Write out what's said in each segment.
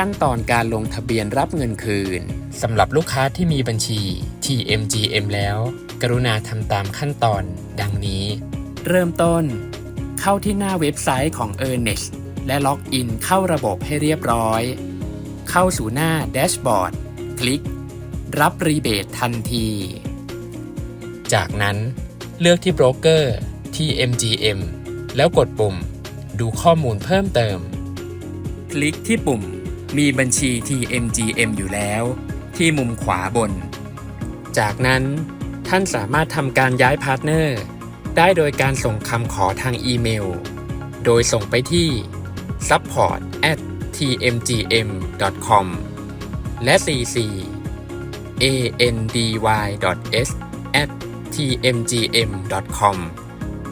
ขั้นตอนการลงทะเบียนรับเงินคืนสำหรับลูกค้าที่มีบัญชี TMGM แล้ว กรุณาทำตามขั้นตอน ดังนี้ เริ่มต้น เข้าที่หน้าเว็บไซต์ของ e a r n e s t และล็อกอินเข้าระบบให้เรียบร้อย เข้าสู่หน้าแดชบอร์ดคลิก รับรีเบททันที จากนั้น เลือกที่โบรกเกอร์ TMGM แล้วกดปุ่ม ดูข้อมูลเพิ่มเติม คลิกที่ปุ่ม มีบัญชี TMGM อยู่แล้ว ที่มุมขวาบน จากนั้นท่านสามารถทำการย้ายพาร์ทเนอร์ ได้โดยการส่งคำขอทางอีเมล โดยส่งไปที่ support at tmgm.com และ cc andy.s at tmgm.com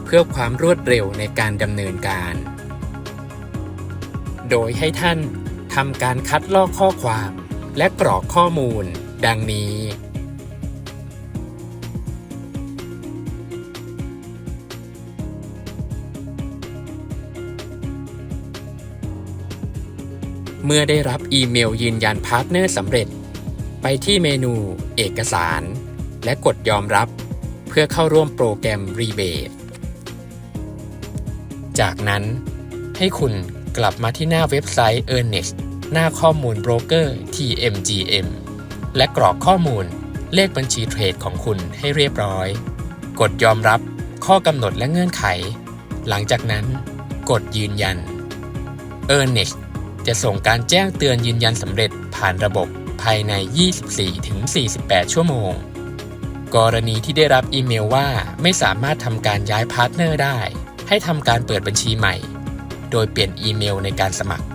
เพื่อความรวดเร็วในการดำเนินการ โดยให้ท่าน ทำการคัดลอกข้อความ และกรอกข้อมูล ดังนี้ เมื่อได้รับอีเมลยืนยันพาร์ทเนอร์สำเร็จ ไปที่เมนู เอกสาร และกดยอมรับ เพื่อเข้าร่วมโปรแกรมรีเบทจากนั้นให้คุณ กลับมาที่หน้าเว็บไซต์ Earnest หน้าข้อมูลโบรกเกอร์ TMGM และกรอกข้อมูลเลขบัญชีเทรดของคุณให้เรียบร้อย กดยอมรับข้อกำหนดและเงื่อนไข หลังจากนั้น กดยืนยัน Earnest จะส่งการแจ้งเตือนยืนยันสำเร็จผ่านระบบภายใน 24-48 ชั่วโมง กรณีที่ได้รับอีเมลว่าไม่สามารถทำการย้ายพาร์ทเนอร์ได้ ให้ทำการเปิดบัญชีใหม่ โดยเปลี่ยนอีเมลในการสมัคร